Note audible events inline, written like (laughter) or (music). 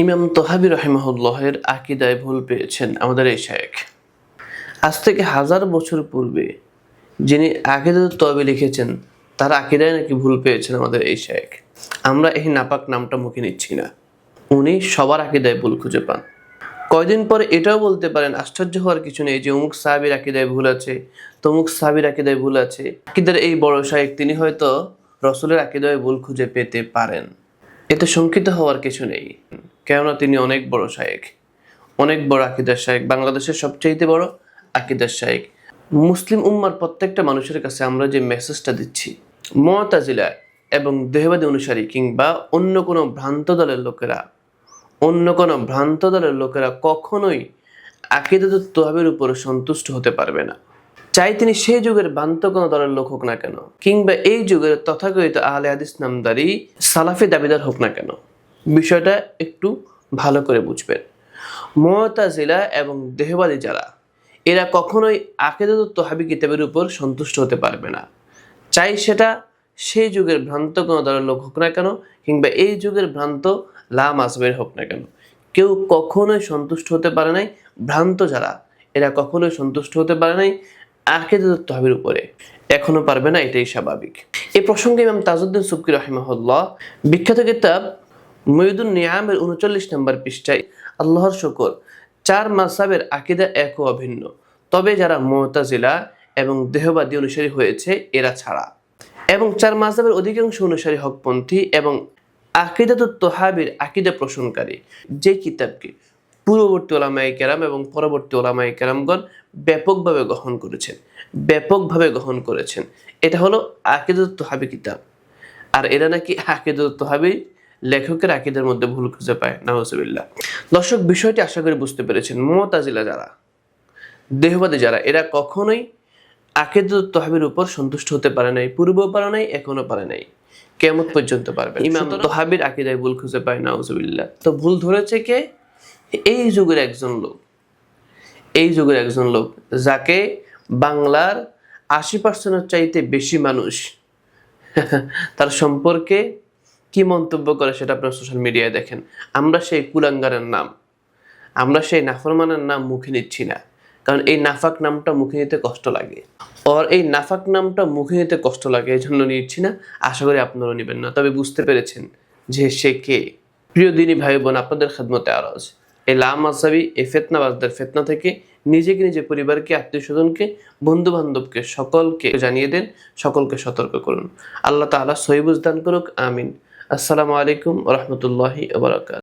ইমাম তোহাবি রহিমাহুল্লাহের আকিদায় ভুল পেয়েছেন আমাদের এই শায়েখ। আজ থেকে হাজার বছর পূর্বে যিনি আকিদাত তবে লিখেছেন, তার আকিদায় নাকি ভুল পেয়েছেন আমাদের এই শায়েখ। আমরা এই নাপাক নামটা মুখে নিচ্ছি না। উনি সবার আকিদায় ভুল খুঁজে পান। কয়দিন পরে এটাও বলতে পারেন, আশ্চর্য হওয়ার কিছু নেই যে অমুক সাহাবির আকিদায় ভুল আছে, তমুক সাহাবির আকিদায় ভুল আছে। আকিদার এই বড় শায়েক তিনি হয়তো রসুলের আকিদায় ভুল খুঁজে পেতে পারেন। এতে শঙ্কিত হওয়ার কিছু নেই। কেননা তিনি অনেক বড় শায়েক। অনেক বড় আকিদার শায়েক। বাংলাদেশের সবচাইতে বড় আকিদার শায়েক। মুসলিম উম্মার প্রত্যেকটা মানুষের কাছে আমরা যে মেসেজটা দিচ্ছি, মতাজিলা এবং দেহবাদী অনুসারী কিংবা অন্য কোনো ভ্রান্ত দলের লোকেরা, অন্য কোনো ভ্রান্ত দলের লোকেরা কখনোই আকিদাতুত তোহাবের উপর সন্তুষ্ট হতে পারবে না। চাই তিনি সেই যুগের ভ্রান্ত কোনো দলের লোক হোক না কেন, কিংবা এই যুগের তথাকথিত আহলে হাদিস নামদারি সালাফি দাবিদার হোক না কেন, বিষয়টা একটু ভালো করে বুঝবেন। মতাজিলা এবং দেহবাদী যারা, এরা কখনোই আকিদাতুত তোহাবি কিতাবের উপর সন্তুষ্ট হতে পারবে না। চাই সেটা সেই যুগের ভ্রান্ত কোনো দলের লোক হোক না কেন, কিংবা এই যুগের ভ্রান্ত লাম আসবের হোক না কেন। কেউ কখনোই সন্তুষ্ট হতে পারে নাই, ভ্রান্ত যারা, এরা কখনোই সন্তুষ্ট হতে পারে নাই আকিদাতুত তহবির উপরে। এখনও পারবে না, এটাই স্বাভাবিক। এই প্রসঙ্গে ইমাম তাজউদ্দিন সুবকি রহিমাহুল্লাহ বিখ্যাত কিতাব মহিদুন নিয়ামের উনচল্লিশ নম্বর পৃষ্ঠায় আল্লাহর শকর, চার মাসাবের আকিদা এক ও অভিন্ন। তবে যারা মোতাজিলা এবং দেহবাদী অনুসারী হয়েছে, এরা ছাড়া। এবং চার মাসাবের অধিকাংশ অনুসারী হকপন্থী এবং আকিদাতুত তোহাবির আকিদা পোষণকারী। যে কিতাবকে পূর্ববর্তী ওলামাই কেরাম এবং পরবর্তী ওলামাই কেরামগণ ব্যাপকভাবে গ্রহণ করেছেন। ব্যাপকভাবে গ্রহণ করেছেন। এটা হলো আকিদাতুত তোহাবি কিতাব। আর এরা নাকি আকিদুত তোহাবি লেখকের আকিদের মধ্যে ভুল খুঁজে পায় নাহসবিল্লা দর্শক বিষয়টি আশা করি বুঝতে পেরেছেন। মমতাজিলা যারা দেহবাদী যারা এরা কখনোই আকিদুত তোহাবির উপর সন্তুষ্ট হতে পারে নাই পূর্বেও পারে নাই এখনও পারে নাই। কেমন পর্যন্ত পারবে ইমাম তোহাবির আকিদায় ভুল খুঁজে পায় নাহসবিল্লা তো ভুল ধরেছে কে? এই যুগের একজন লোক, এই যুগের একজন লোক যাকে বাংলার আশি পার্সেন্টের চাইতে বেশি মানুষ (laughs) তার সম্পর্কে কি মন্তব্য করে সেটা আপনার সোশ্যাল মিডিয়ায় দেখেন। আমরা সেই কুলাঙ্গারের নাম, আমরা সেই নাফরমানের নাম মুখে নিচ্ছি না। কারণ এই নাফাক নামটা মুখে নিতে কষ্ট লাগে। আর এই নাফাক নামটা মুখে নিতে কষ্ট লাগে, এই জন্য নিচ্ছি না। আশা করি আপনারাও নেবেন না। তবে বুঝতে পেরেছেন যে সে কে। প্রিয় দিনী ভাই বোন, আপনাদের খেদমতে আরজ। এই লাম আসাবি এই ফেতনাবাজদের ফেতনা থেকে নিজেকে, নিজের পরিবারকে, আত্মীয় স্বজনকে বন্ধু বান্ধবকে সকলকে জানিয়ে দেন, সকলকে সতর্ক করুন। আল্লাহ তালা সহিবুজ দান করুক, আমিন। আসসালামু আলাইকুম রহমতুল্লাহি ওবরাকাত